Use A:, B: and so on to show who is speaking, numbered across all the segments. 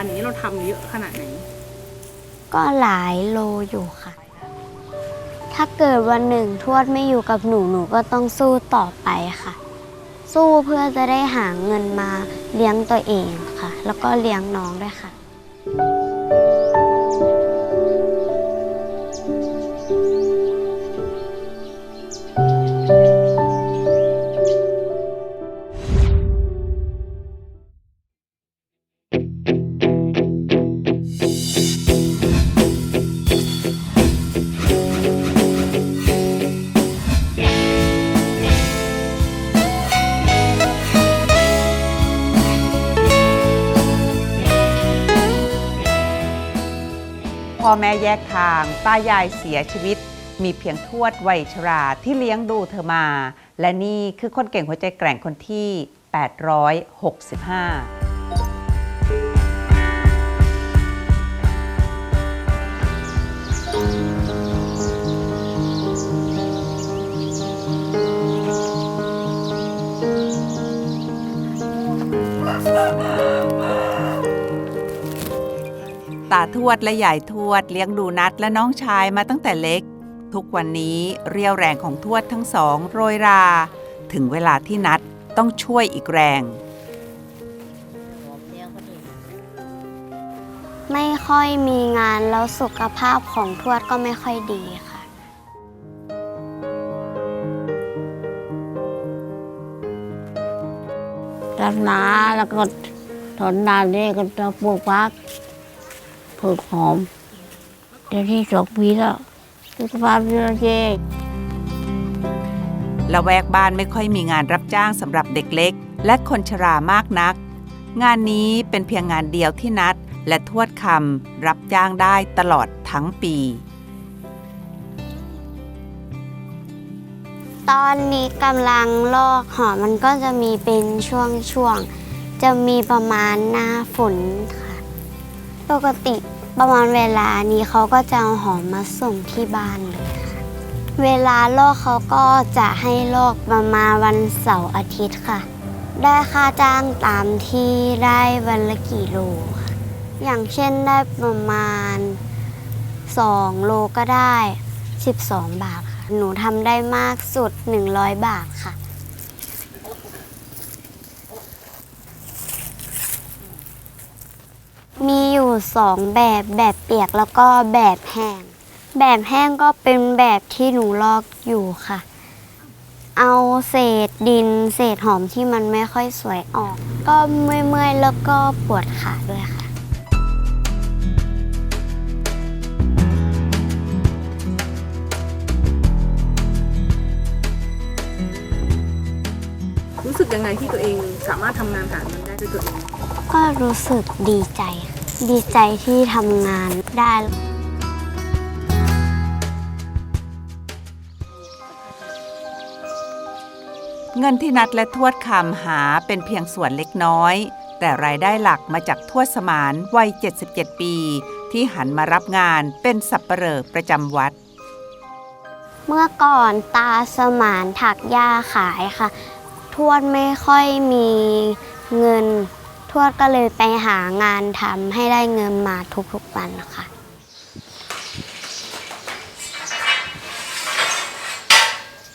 A: วันนี้เราทำเยอะขนาดไหน
B: ก็หลายโลอยู่ค่ะ ถ้าเกิดวันหนึ่งทวดไม่อยู่กับหนูหนูก็ต้องสู้ต่อไปค่ะ สู้เพื่อจะได้หาเงินมาเลี้ยงตัวเองค่ะ แล้วก็เลี้ยงน้องด้วยค่ะ
C: พ่อแม่แยกทางตายายเสียชีวิต มีเพียงทวดวัยชราที่เลี้ยงดูเธอมา และนี่คือคนเก่งหัวใจแกร่งคนที่ 865 ตาทวดและยายทวดเลี้ยงดูนัดและน้องชายมาตั้งแต่เล็ก ทุกวันนี้เรียวแรงของทวดทั้งสองโรยรา ถึงเวลาที่นัดต้องช่วยอีกแรง
B: ไม่ค่อยมีงานแล้วสุขภาพของทวดก็ไม่ค่อยดีค่ะ
D: รับนาแล้วก็ถอนนาเนี่ก็จะปลูกพัก ปลูกหอมเดี๋ยวที่สองปีแล้วสุขภาพดีแล้วเจ๊
C: ละแวกบ้านไม่ค่อยมีงานรับจ้างสำหรับเด็กเล็ก และคนชรามากนัก งานนี้เป็นเพียงงานเดียวที่นัด และทวดคำรับจ้างได้ตลอดทั้งปี
B: ตอนนี้กำลังลอกหอมมันก็จะมีเป็นช่วงๆ จะมีประมาณหน้าฝนค่ะ ปกติประมาณเวลานี้เขาก็จะเอาหอมมาส่งที่บ้านเลยค่ะเวลาลอกเขาก็จะให้ลอกประมาณวันเสาร์อาทิตย์ค่ะ ได้ค่าจ้างตามที่ได้วันละกี่โลค่ะอย่างเช่นได้ประมาณ 2 โลก็ได้ 12 บาทค่ะ หนูทำได้มากสุด 100 บาทค่ะ มี อยู่สองแบบแบบเปียกแล้วก็แบบแห้ง แบบแห้งก็เป็นแบบที่หนูลอกอยู่ค่ะ เอาเศษดินเศษหอมที่มันไม่ค่อยสวยออก ก็เมื่อยๆแล้วก็ปวดขาด้วยค่ะ
A: รู้สึกยังไงที่ตัวเองสามารถทำงานหาเงินได้ด้วยตัวเอง
B: ก็รู้สึกดีใจค่ะ ดีใจที่ทำงานได้
C: เงินที่นัดและทวดคำหาเป็นเพียงส่วนเล็กน้อย แต่รายได้หลักมาจากทวดสมานวัย 77 ปี ที่หันมารับงานเป็นสับเปลอประจำวัด
B: เมื่อก่อนตาสมานถักหญ้าขายค่ะ ทวดไม่ค่อยมีเงิน ทวดก็เลยไปหางานทำให้ได้เงินมาทุกๆวันค่ะ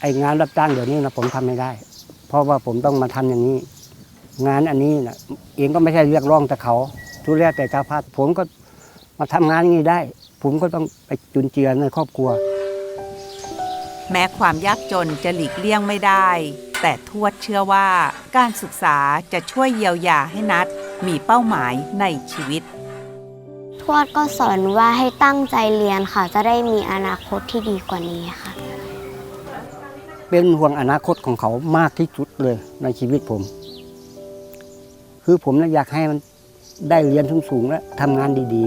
E: ไองานรับจ้างเดี๋ยวนี้นะผมทำไม่ได้ เพราะว่าผมต้องมาทำอย่างนี้ งานอันนี้นะเองก็ไม่ใช่เรียกร้องแต่เขา ทุเรศแต่เจ้าพาดผมก็มาทำงานอย่างนี้ได้ ผมก็ต้องไปจุนเจือในครอบครัว
C: แม้ความยากจนจะหลีกเลี่ยงไม่ได้ แต่ทวดเชื่อว่า การศึกษาจะช่วยเยียวยาให้นัดมีเป้าหมายในชีวิต
B: ทวดก็สอนว่าให้ตั้งใจเรียนค่ะ จะได้มีอนาคตที่ดีกว่านี้ค่ะ
E: เป็นห่วงอนาคตของเขามากที่สุดเลยในชีวิตผม คือผมนะอยากให้มันได้เรียนสูงๆและทำงานดี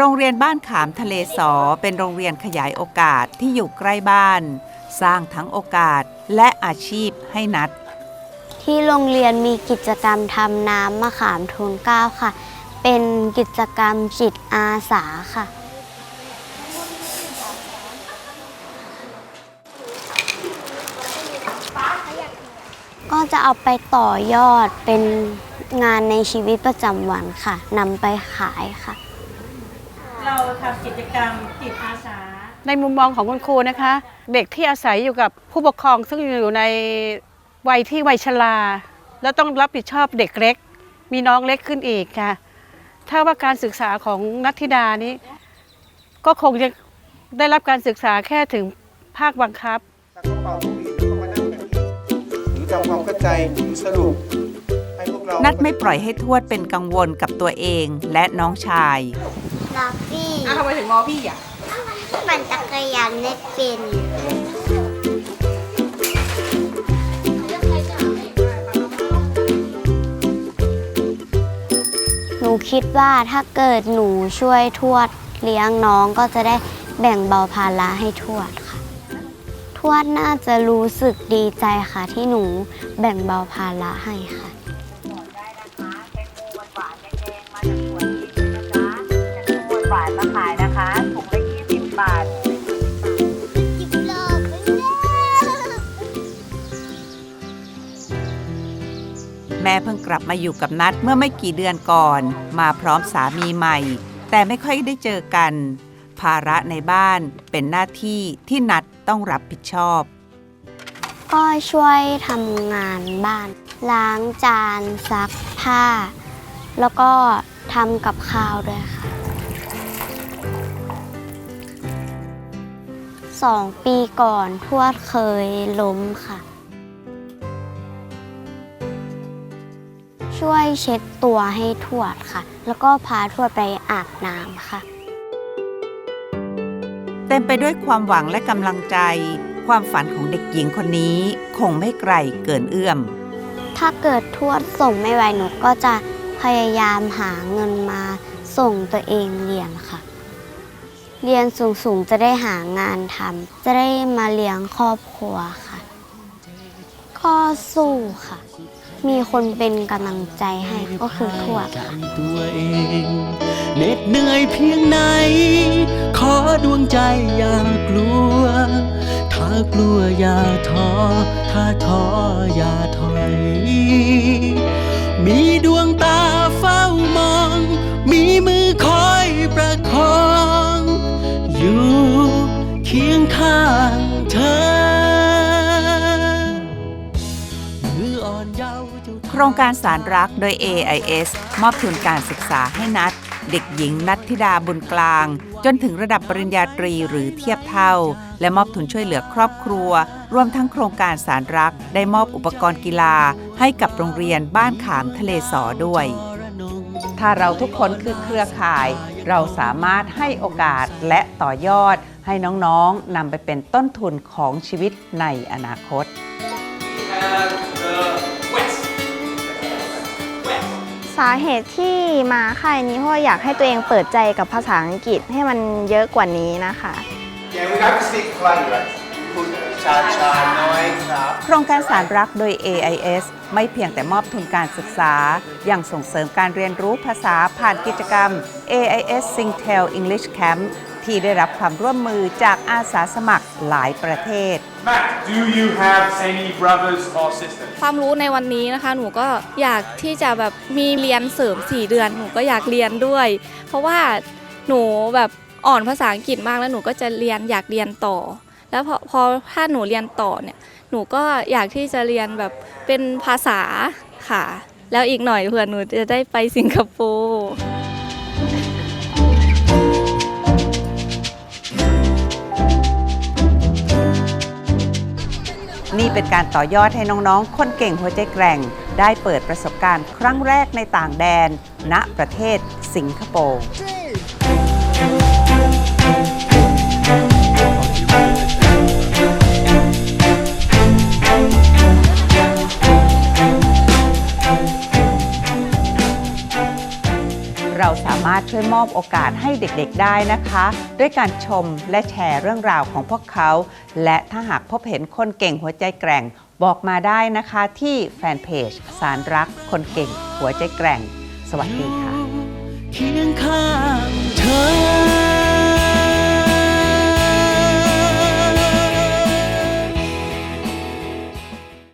C: โรงเรียนบ้านขามทะเลสอเป็นโรงเรียนขยายโอกาสที่อยู่ใกล้บ้าน สร้างทั้งโอกาสและอาชีพให้นัด
B: ที่โรงเรียนมีกิจกรรมทำน้ำมะขามทุนเกล้าค่ะ เป็นกิจกรรมจิตอาสาค่ะ ก็จะเอาไปต่อยอดเป็นงานในชีวิตประจำวันค่ะนำไปขายค่ะ
F: ทำกิจกรรมจิตอาสา
G: ในมุมมองของคุณครูนะคะ เด็กที่อาศัยอยู่กับผู้ปกครองซึ่งอยู่ในวัยที่วัยชราแล้วต้องรับผิดชอบเด็กเล็ก มีน้องเล็กขึ้นอีกค่ะ ถ้าว่าการศึกษาของนัทธิดานี้ ก็คงจะได้รับการศึกษาแค่ถึงภาคบังคับ
H: หรือทำความเข้าใจหรือสรุปให้พวกเรา
C: นัดไม่ปล่อยให้ทวดเป็นกังวลกับตัวเองและน้องชาย
B: ลอฟี่
A: อะทำไมถึงมอพี่อะ
B: ปั่นจักรยานไม่เป็นหนูคิดว่าถ้าเกิดหนูช่วยทวดเลี้ยงน้องก็จะได้แบ่งเบาภาระให้ทวดค่ะ ทวดน่าจะรู้สึกดีใจค่ะที่หนูแบ่งเบาภาระให้ค่ะ
C: เพิ่งกลับมาอยู่กับนัดเมื่อไม่กี่เดือนก่อน มาพร้อมสามีใหม่ แต่ไม่ค่อยได้เจอกัน ภาระในบ้านเป็นหน้าที่ที่นัดต้องรับผิดชอบ
B: ก็ช่วยทำงานบ้าน ล้างจานซักผ้า แล้วก็ทำกับข้าวด้วยค่ะสองปีก่อนทวดเคยล้มค่ะ ช่วยเช็ดตัวให้ทวดค่ะ แล้วก็พาทวดไปอาบน้ำค่ะ
C: เต็มไปด้วยความหวังและกำลังใจ ความฝันของเด็กหญิงคนนี้ คงไม่ไกลเกินเอื้อม
B: ถ้าเกิดทวดส่งไม่ไหวหนูก็จะพยายามหาเงินมาส่งตัวเองเรียนค่ะ เรียนสูงๆจะได้หางานทำจะได้มาเลี้ยงครอบครัวค่ะ ก็สู้ค่ะ มีคนเป็นกำลังใจให้ก็คือทวดค่ะ
I: ตัวเองเหน็ดเหนื่อยเพียงไหน ขอดวงใจอย่ากลัว ถ้ากลัวอย่าท้อถ้าท้ออย่าถอย มีดวงตาเฝ้ามอง มีมือคอยประคอง อยู่เคียงข้าง
C: รงการสารรักโดย AIS มอบทุนการศึกษาให้นัด เด็กหญิงนัทธิดาบุญกลาง จนถึงระดับปริญญาตรีหรือเทียบเท่า และมอบทุนช่วยเหลือครอบครัว รวมทั้งโครงการสารรักได้มอบอุปกรณ์กีฬา ให้กับโรงเรียนบ้านขามทะเลสอด้วย ถ้าเราทุกคนคือเครือข่าย เราสามารถให้โอกาสและต่อยอด ให้น้องๆนำไปเป็นต้นทุนของชีวิตในอนาคต
J: สาเหตุที่มาค่ายนี้เพราะอยากให้ตัวเองเปิดใจกับภาษาอังกฤษให้มันเยอะกว่านี้นะคะ
H: Yeah, we have to speak polite, right? พูดช้าๆน้อยครับ
C: โครงการสารรักโดย AIS ไม่เพียงแต่มอบทุนการศึกษา ยังส่งเสริมการเรียนรู้ภาษาผ่านกิจกรรม AIS Singtel English Camp ที่ได้รับความร่วมมือจากอาสาสมัครหลายประเทศ
K: Matt, do you have any brothers or sisters?
J: ความรู้ในวันนี้นะคะ หนูก็อยากที่จะแบบมีเรียนเสริม 4 เดือน หนูก็อยากเรียนด้วย เพราะว่าหนูแบบอ่อนภาษาอังกฤษมากแล้วหนูก็จะเรียนอยากเรียนต่อ แล้วพอพอถ้าหนูเรียนต่อเนี่ยหนูก็อยากที่จะเรียนแบบเป็นภาษาค่ะ แล้วอีกหน่อยเผื่อหนูจะได้ไปสิงคโปร์
C: เป็นการต่อยอดให้น้องๆ คนเก่งหัวใจแกร่ง ได้เปิดประสบการณ์ครั้งแรกในต่างแดน ณประเทศสิงคโปร์ามารถช่วยมอบโอกาสให้เด็กๆได้นะคะ ด้วยการชมและแชร์เรื่องราวของพวกเขา และถ้าหากพบเห็นคนเก่งหัวใจแกร่ง บอกมาได้นะคะที่แฟนเพจสารรักคนเก่งหัวใจแกร่ง สวัสดีค่ะ
I: เคียงข้างเธอ